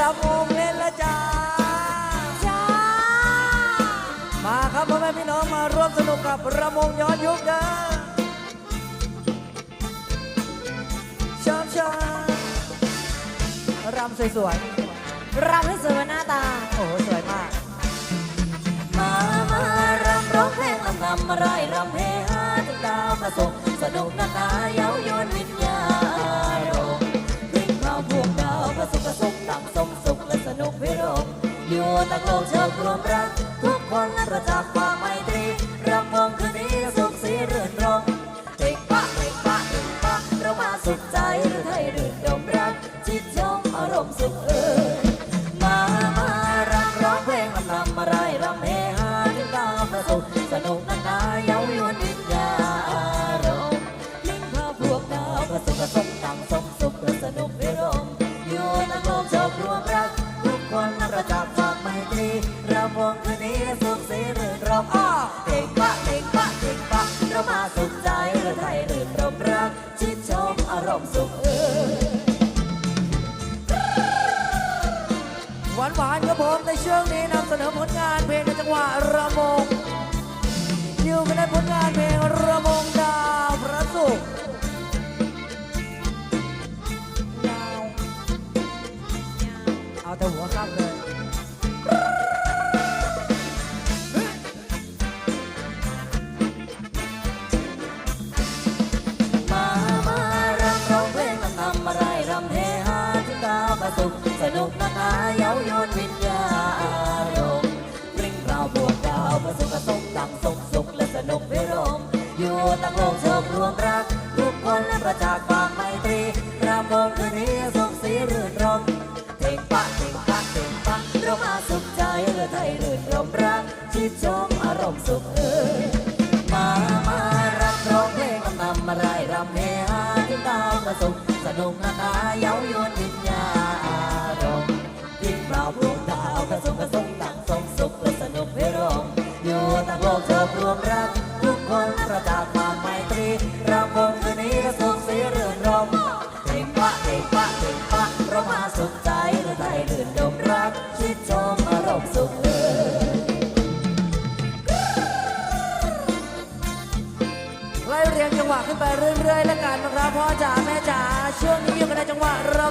รำวงเล่นละจ้าจ้า มาครับพ่อแม่พี่น้องมาร่วมสนุกกับรำวงย้อนยุคเด้อชอบชอบรำสวยรำให้สวยบหน้าตาโอ้สวยมาก มามารำร้องเพลงลำนำมาไร่รำเฮฮาถึดดาวประสงสนุกนาตาเย้าโย ตะโกนเชิญรวมรัก ทุกคนและประจักษ์ความไมตรีรำวงคืนนี้สุขสีรื่นรมเด็กปะเด็กปะเด็กปะเรามาสุขใจหรือไทยรื่นรมรัก จิตชมอารมณ์สุขเอ่ยมามารำร้องเพลงลำนำมาไรรำเฮฮาถึงดาประสุขสนุกนานาเย้ายวนวิญญาอารมณ์ลิงพาพวกดาวประสุขประสมต่างสมสุขสนุกวิรมอ มสุขเออหวานหวานๆครับผมในช่วงนี้นำเสนอผลงานเพลงในจังหวะระมง โลกโชครวมรัก ทุกคนและประจักความไมตรีรำวงคืนนี้สุขสีรื่นรมเพ่งปะเพ่งปะเพ่งปะเรามาสุขใจเรือไทยรื่นรมรักชิดชมอารมณ์สุขเอ่ยมามารับร้องเพลงลำนำมาไร่รำเฮฮาที่ดาวประสุขสนุกนานาเย้ายวนวิญญาอารมณ์ยิ่งเปล่าพวกดาวกระสุกกระสุกต่างสมสุขและสนุกพิรมอยู่ตั้งโลกโชครวมรัก คนประจักความไมตรีรำวงคืนนี้และสุขสีเรื่นรมเด็กปะเด็กปะเด็กปะเรามาสุขใจหรือไทยรื่นดมรักชิดชมอารมณ์สุขเอ่ยไล่เรียงจังหวะขึ้นไปเรื่อยๆแล้วกันนะครับพ่อจ๋าแม่จ๋าช่วงนี้อยู่กันในจังหวะระ